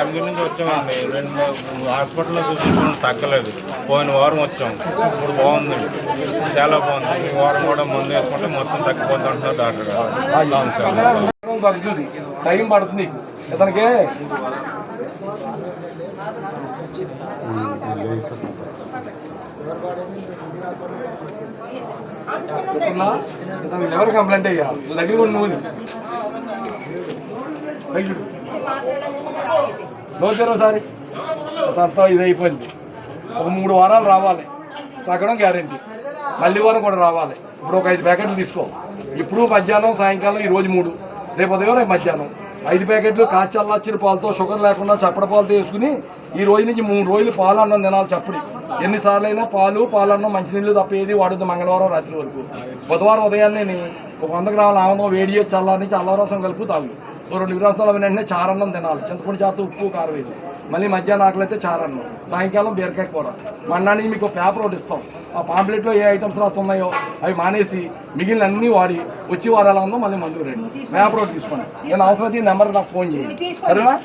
Family నుంచి వచ్చామండి. రెండు హాస్పిటల్లో చూపించడం తగ్గలేదు. పోయిన వారం వచ్చాం. ఇప్పుడు బాగుంది. చాలా బాగుంది. ఈ వారం కూడా మందు వేసుకుంటే మొత్తం తగ్గిపోతుంది అంటున్నారు డాక్టర్ గారు. తగ్గుతుంది టైం పడుతుంది. నీకు ఇతనికి ఇతను ఇతను ఎవరు కంప్లైంట్ అయ్యా? దగ్గర కూడా నువ్వు దోశారు ఒకసారి. తర్వాత ఇది అయిపోయింది. ఒక మూడు వారాలు రావాలి. తగ్గడం గ్యారంటీ మళ్ళీ వారం కూడా రావాలి. ఇప్పుడు ఒక ఐదు ప్యాకెట్లు తీసుకో. ఇప్పుడు మధ్యాహ్నం సాయంకాలం ఈరోజు మూడు. రేపు ఉదయం రేపు మధ్యాహ్నం. ఐదు ప్యాకెట్లు కాచి పాలతో షుగర్ లేకుండా చప్పడ పాలతో వేసుకుని ఈ రోజు నుంచి మూడు రోజులు పాలు అన్నం తినాలి చప్పడి. ఎన్నిసార్లు అయినా పాలు పాలన్నం మంచినీళ్ళు తప్ప ఏది మంగళవారం రాత్రి వరకు. బుధవారం ఉదయాన్నే ఒక వంద గ్రాముల ఆనందం వేడి చేసి చల్లారని చల్లరసం కలుపు తాగు. రెండు గ్రాముల వెంటనే చారన్నం తినాలి. చింతపొడి చేత ఉప్పు కారం వేసి. మళ్ళీ మధ్యాహ్నం ఆకలి అయితే చారన్నం. సాయంకాలం బీరకాయ కూర. మన్నానికి మీకు పేపర్ ఒకటి ఇస్తాం. ఆ పాంప్లెట్లో ఏ ఐటమ్స్ రాసి ఉన్నాయో అవి మానేసి మిగిలిన అన్ని వాడి వచ్చి వారు ఎలా ఉందో మళ్ళీ మందుకు రండి. పేపర్ ఒకటి తీసుకోండి. నేను అవసరం అయితే ఈ నెంబర్కి నాకు ఫోన్ చేయండి. సరేనా?